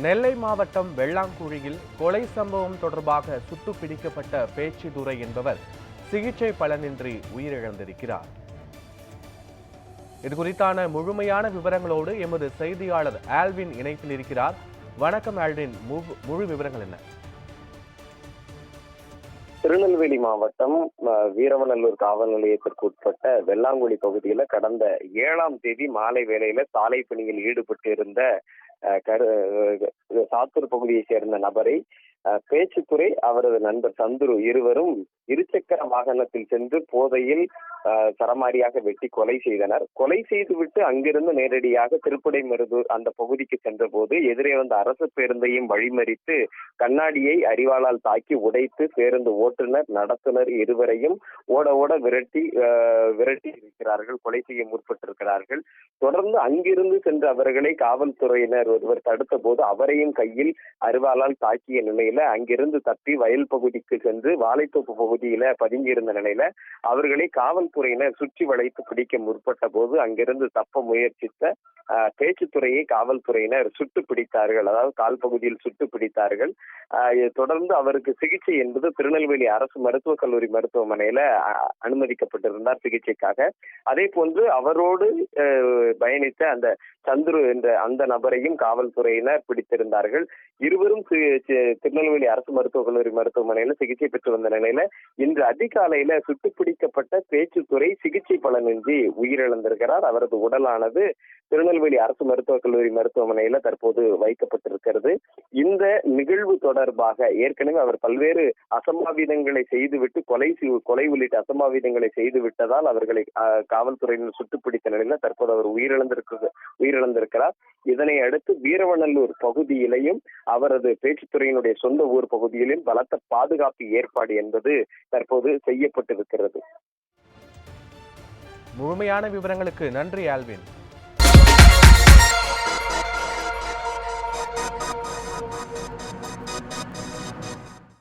நெல்லை மாவட்டம் வெள்ளாங்குழியில் கொலை சம்பவம் தொடர்பாக சுட்டு பிடிக்கப்பட்ட பேச்சுதுரை என்பவர் சிகிச்சை பலனின்றி உயிரிழந்திருக்கிறார். இது குறித்தான முழுமையான விவரங்களோடு எமது செய்தியாளர் ஆல்வின் இணைப்பில் இருக்கிறார். வணக்கம் ஆல்வின். முழு- முழு விவரங்கள் என்ன? திருநெல்வேலி மாவட்டம் அஹ், வீரவநல்லூர் காவல் நிலையத்திற்கு உட்பட்ட வெள்ளாங்குழி பகுதியில கடந்த ஏழாம் தேதி மாலை வேளையில சாலை பணியில் ஈடுபட்டு இருந்த சாத்தூர் பகுதியை சேர்ந்த நபரை அஹ், பேச்சுத்துறை அவரது நண்பர் சந்துரு இருவரும் இருசக்கர வாகனத்தில் சென்று போதையில் சரமாரியாக வெட்டி கொலை செய்தனர். கொலை செய்துவிட்டு அங்கிருந்து நேரடியாக திருப்படைமருதூர் அந்த பகுதிக்கு சென்றபோது எதிரே வந்த அரசு பேருந்தையும் வழிமறித்து கண்ணாடியை அரிவாளால் தாக்கி உடைத்து பேருந்து ஓட்டுநர் நடத்துனர் இருவரையும் ஓட ஓட விரட்டி விரட்டி இருக்கிறார்கள் கொலை செய்ய முற்பட்டிருக்கிறார்கள். தொடர்ந்து அங்கிருந்து சென்ற அவர்களை காவல்துறையினர் ஒருவர் தடுத்த போது அவரையும் கையில் அருவாளால் தாக்கிய நிலையில அங்கிருந்து தப்பி வயல் பகுதிக்கு சென்று வாழைத்தோப்பு பகுதியில பதுங்கியிருந்த நிலையில அவர்களை காவல்துறையினர் சுற்றி வளைத்து பிடிக்க முற்பட்ட போது அங்கிருந்து தப்ப முயற்சித்த பேச்சுத்துறையை காவல்துறையினர் சுட்டு பிடித்தார்கள். அதாவது கால் பகுதியில் சுட்டு பிடித்தார்கள். ஆஹ் தொடர்ந்து அவருக்கு சிகிச்சை என்பது திருநெல்வேலி அரசு மருத்துவக் கல்லூரி மருத்துவமனையில அனுமதிக்கப்பட்டிருந்தார் சிகிச்சைக்காக. அதே போன்று அவரோடு பயணித்த அந்த சந்துரு என்ற அந்த நபரையும் காவல்துறையினர் பிடித்திருந்தார்கள். இருவரும் திருநெல்வேலி அரசு மருத்துவக் கல்லூரி மருத்துவமனையில சிகிச்சை பெற்று வந்த நிலையில இன்று அதிகாலையில சுட்டு பிடிக்கப்பட்ட பேச்சுத்துறை சிகிச்சை பலனின்றி உயிரிழந்திருக்கிறார். அவரது உடலானது திருநெல்வேலி அரசு மருத்துவக் கல்லூரி மருத்துவமனையில தற்போது வைக்கப்பட்டிருக்கிறது. இந்த நிகழ்வு தொடர்பாக ஏற்கனவே அவர் பல்வேறு அசம்பாவிதங்களை செய்துவிட்டு கொலை கொலை உள்ளிட்ட அசம்பாவிதங்களை செய்து விட்டதால் அவர்களை அஹ், காவல்துறையினர் சுட்டுப்பிடித்த நிலையில தற்போது அவர் உயிரிழந்திருக்கு உயிரிழந்திருக்கிறார். இதனை அடுத்து வீரவநல்லூர் பகுதியிலையும் அவரது பேச்சுத்துறையினுடைய சொந்த ஊர் பகுதியிலும் பலத்த பாதுகாப்பு ஏற்பாடு என்பது தற்போது செய்யப்பட்டிருக்கிறது. முழுமையான விவரங்களுக்கு நன்றி ஆல்வின்.